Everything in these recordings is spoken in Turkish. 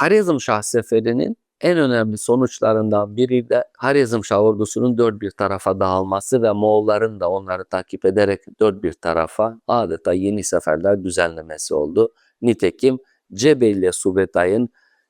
Harizmşah Seferi'nin en önemli sonuçlarından biri de Harizmşah ordusunun dört bir tarafa dağılması ve Moğolların da onları takip ederek dört bir tarafa adeta yeni seferler düzenlemesi oldu. Nitekim Cebelle Subetay'ın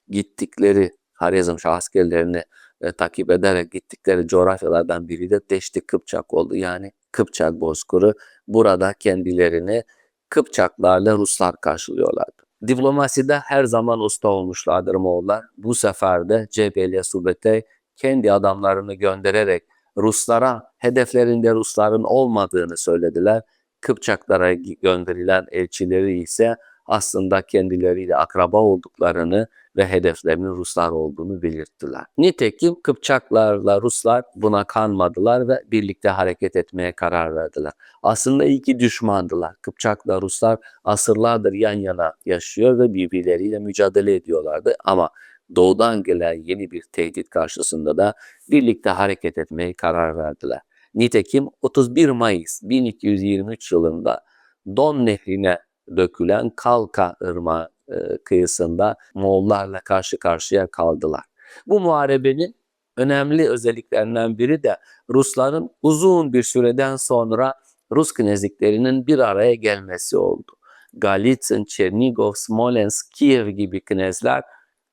gittikleri Harizmşah askerlerini e, takip ederek gittikleri coğrafyalardan biri de Deşti Kıpçak oldu. Yani Kıpçak Bozkırı. Burada kendilerini Kıpçaklarla Ruslar karşılıyorlardı. Diplomaside her zaman usta olmuşlardır Moğollar. Bu sefer de Cebelle Subetay kendi adamlarını göndererek Ruslara hedeflerinde Rusların olmadığını söylediler. Kıpçaklara gönderilen elçileri ise aslında kendileriyle akraba olduklarını ve hedeflerinin Ruslar olduğunu belirttiler. Nitekim Kıpçaklarla Ruslar buna kanmadılar ve birlikte hareket etmeye karar verdiler. Aslında iki düşmandılar. Kıpçakla Ruslar asırlardır yan yana yaşıyor ve birbirleriyle mücadele ediyorlardı ama doğudan gelen yeni bir tehdit karşısında da birlikte hareket etmeye karar verdiler. Nitekim 31 Mayıs 1223 yılında Don Nehri'ne dökülen Kalka Irmağı e, kıyısında Moğollarla karşı karşıya kaldılar. Bu muharebenin önemli özelliklerinden biri de Rusların uzun bir süreden sonra Rus knezliklerinin bir araya gelmesi oldu. Galitzin, Çernigov, Smolensk, Kiev gibi knezler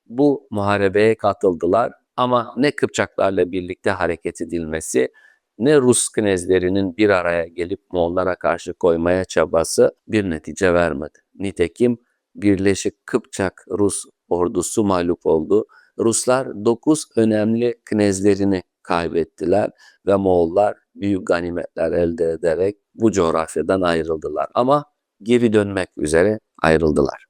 bu muharebeye katıldılar ama ne Kıpçaklarla birlikte hareket edilmesi ne Rus knezlerinin bir araya gelip Moğollara karşı koymaya çabası bir netice vermedi. Nitekim Birleşik Kıpçak Rus ordusu mağlup oldu. Ruslar 9 önemli knezlerini kaybettiler ve Moğollar büyük ganimetler elde ederek bu coğrafyadan ayrıldılar. Ama geri dönmek üzere ayrıldılar.